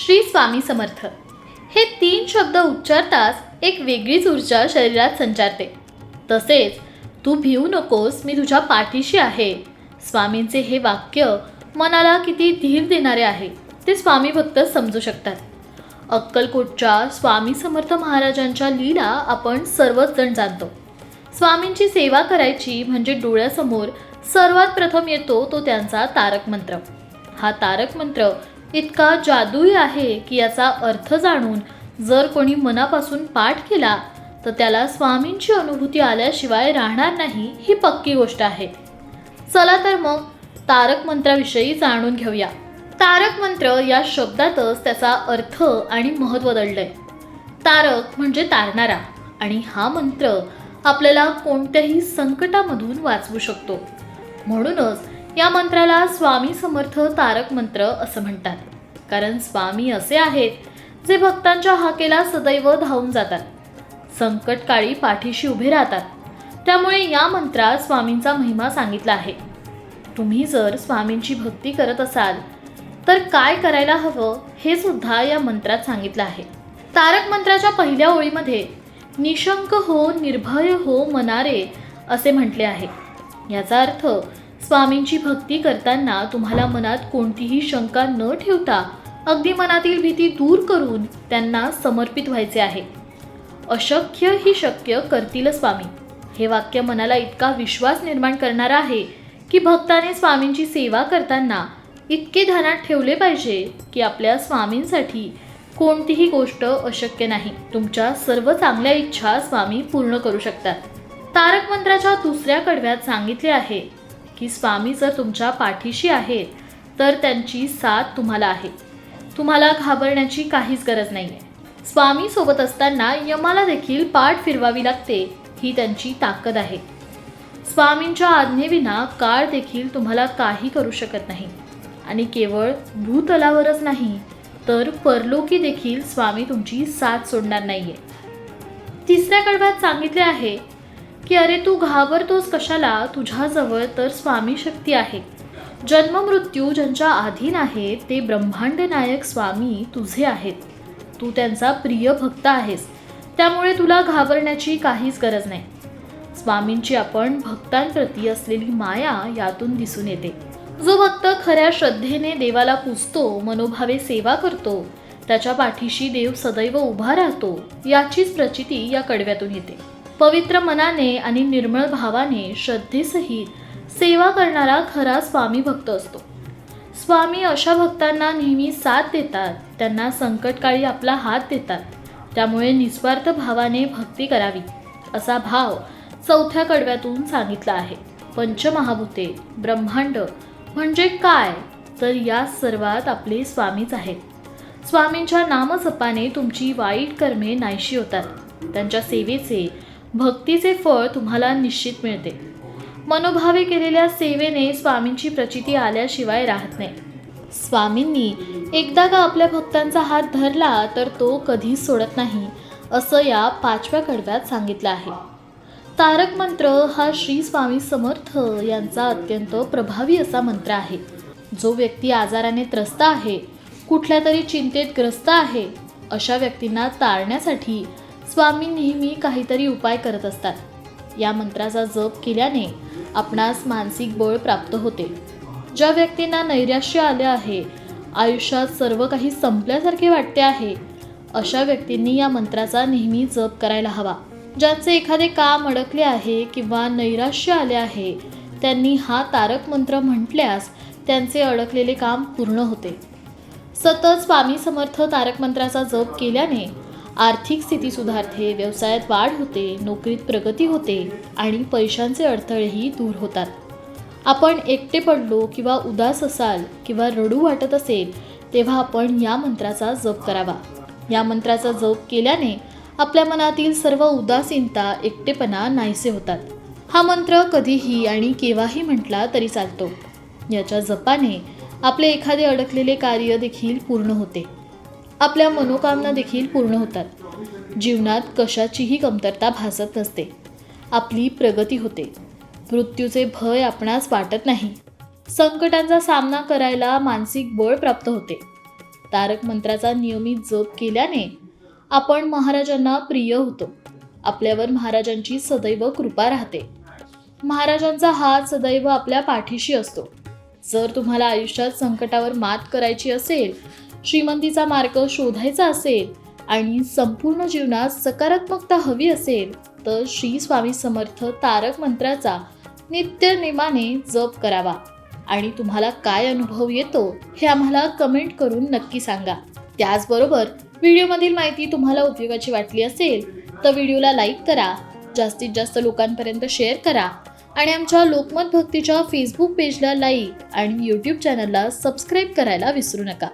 श्री स्वामी समर्थ. हे तीन शब्द उच्चारताच एक वेगळीच ऊर्जा शरीरात संचारते. तसेच तू भिवू नकोस मी तुझ्या पाठीशी आहे. स्वामींचे हे वाक्य मनाला किती धीर देणारे आहे ते स्वामी भक्त समजू शकतात. अक्कलकोटच्या स्वामी समर्थ महाराजांच्या लीला आपण सर्वच जण जाणतो. स्वामींची सेवा करायची म्हणजे डोळ्यासमोर सर्वात प्रथम येतो तो त्यांचा तारक मंत्र हा तारक मंत्र इतका जादूई आहे की याचा अर्थ जाणून जर कोणी मनापासून पाठ केला तर त्याला स्वामींची अनुभूती आल्याशिवाय राहणार नाही ही पक्की गोष्ट आहे. चला तर मग तारक मंत्राविषयी जाणून घेऊया. तारक मंत्र या शब्दातच त्याचा अर्थ आणि महत्त्व दडलंय. तारक म्हणजे तारणारा आणि हा मंत्र आपल्याला कोणत्याही संकटामधून वाचवू शकतो. म्हणूनच या मंत्राला स्वामी समर्थ तारक मंत्र असं म्हणतात. कारण स्वामी असे आहेत जे भक्तांच्या हाकेला सदैव धावून जातात. संकटकाळी पाठीशी उभे राहतात. त्यामुळे या मंत्रात स्वामींचा महिमा सांगितला आहे. तुम्ही जर स्वामींची भक्ती करत असाल तर काय करायला हवं हे सुद्धा या मंत्रात सांगितलं आहे. तारक मंत्राच्या पहिल्या ओळीमध्ये निशंक हो निर्भय हो मनारे असे म्हटले आहे. याचा अर्थ स्वामींची भक्ती करताना तुम्हाला मनात कोणतीही शंका न ठेवता अगदी मनातील भीती दूर करून त्यांना समर्पित व्हायचे आहे. अशक्य ही शक्य करतील स्वामी. हे वाक्य मनाला इतका विश्वास निर्माण करणार आहे की भक्ताने स्वामींची सेवा करताना इतके ध्यानात ठेवले पाहिजे की आपल्या स्वामींसाठी कोणतीही गोष्ट अशक्य नाही. तुमच्या सर्व चांगल्या इच्छा स्वामी पूर्ण करू शकतात. तारक मंत्राच्या दुसऱ्या कडव्यात सांगितले आहे की स्वामी जर तुमच्या पाठीशी आहेत तर त्यांची साथ तुम्हाला आहे. तुम्हाला घाबरण्याची काहीच गरज नाही आहे स्वामी सोबत असताना यमाला देखील पाठ फिरवावी लागते ही त्यांची ताकद आहे. स्वामींच्या आज्ञेविना काळ देखील तुम्हाला काही करू शकत नाही. आणि केवळ भूतलावरच नाही तर परलोकी देखील स्वामी तुमची साथ सोडणार नाहीये. तिसऱ्या कडव्यात सांगितले आहे की अरे तू घाबरतोस कशाला? तुझ्याजवळ तर स्वामी शक्ती आहे. जन्म मृत्यू ज्यांच्या अधीन आहे ते ब्रह्मांड नायक स्वामी तुझे आहेत. तू त्यांचा प्रिय भक्त आहेस. त्यामुळे तुला घाबरण्याची काहीच गरज नाही. स्वामींची आपण भक्तांप्रती असलेली माया यातून दिसून येते. जो भक्त खऱ्या श्रद्धेने देवाला पुजतो मनोभावे सेवा करतो त्याच्या पाठीशी देव सदैव उभा राहतो याचीच प्रचिती या कडव्यातून येते. पवित्र मनाने आणि निर्मळ भावाने श्रद्धेसहित सेवा करणारा खरा स्वामी भक्त असतो. स्वामी अशा भक्तांना नेहमी साथ देतात त्यांना संकटकाळी आपला हात देतात. त्यामुळे निस्वार्थ भावाने भक्ती करावी असा भाव चौथ्या कडव्यातून सांगितला आहे. पंचमहाभूते ब्रह्मांड म्हणजे काय? तर या सर्वात आपले स्वामीच आहेत. स्वामींच्या नामजपाने तुमची वाईट कर्मे नाहीशी होतात. त्यांच्या सेवेचे भक्तीचे फळ तुम्हाला निश्चित मिळते. मनोभावे केलेल्या सेवेने स्वामींची प्रचिती आल्याशिवाय राहत नाही. स्वामींनी एकदा का आपल्या भक्तांचा हात धरला तर तो कधीच सोडत नाही असं या पाचव्या कडव्यात सांगितलं आहे. तारक मंत्र हा श्री स्वामी समर्थ यांचा अत्यंत प्रभावी असा मंत्र आहे. जो व्यक्ती आजाराने त्रस्त आहे कुठल्या तरी चिंतेत ग्रस्त आहे अशा व्यक्तींना तारण्यासाठी स्वामी नेहमी काहीतरी उपाय करत असतात. या मंत्राचा जप केल्याने आपणास मानसिक बळ प्राप्त होते. ज्या व्यक्तींना नैराश्य आले आहे आयुष्यात सर्व काही संपल्यासारखे वाटते आहे अशा व्यक्तींनी या मंत्राचा नेहमी जप करायला हवा. ज्यांचे एखादे काम अडकले आहे किंवा नैराश्य आले आहे त्यांनी हा तारक मंत्र म्हटल्यास त्यांचे अडकलेले काम पूर्ण होते. सतत स्वामी समर्थ तारक मंत्राचा जप केल्याने आर्थिक स्थिती सुधारते व्यवसायात वाढ होते नोकरीत प्रगती होते आणि पैशांचे अडथळेही दूर होतात. आपण एकटे पडलो किंवा उदास असाल किंवा रडू वाटत असेल तेव्हा आपण या मंत्राचा जप करावा. या मंत्राचा जप केल्याने आपल्या मनातील सर्व उदासीनता एकटेपणा नाहीसे होतात. हा मंत्र कधीही आणि केव्हाही म्हटला तरी चालतो. याच्या जपाने आपले एखादे अडकलेले कार्य देखील पूर्ण होते. आपल्या मनोकामना देखील पूर्ण होतात. जीवनात कशाचीही कमतरता भासत नसते. आपली प्रगती होते. मृत्यूचे भय आपणास वाटत नाही. संकटांचा सामना करायला मानसिक बळ प्राप्त होते. तारक मंत्राचा नियमित जप केल्याने आपण महाराजांना प्रिय होतो. आपल्यावर महाराजांची सदैव कृपा राहते. महाराजांचा हात सदैव आपल्या पाठीशी असतो. जर तुम्हाला आयुष्यात संकटावर मात करायची असेल श्रीमंतीचा मार्ग शोधायचा असेल आणि संपूर्ण जीवनात सकारात्मकता हवी असेल तर श्री स्वामी समर्थ तारक मंत्राचा नित्य नेमाने जप करावा. आणि तुम्हाला काय अनुभव येतो हे आम्हाला कमेंट करून नक्की सांगा. त्याचबरोबर व्हिडिओमधील माहिती तुम्हाला उपयोगाची वाटली असेल तर व्हिडिओला लाईक करा जास्तीत जास्त लोकांपर्यंत शेअर करा आणि आमच्या लोकमत भक्तीच्या फेसबुक पेजला लाईक आणि यूट्यूब चॅनलला सबस्क्राईब करायला विसरू नका.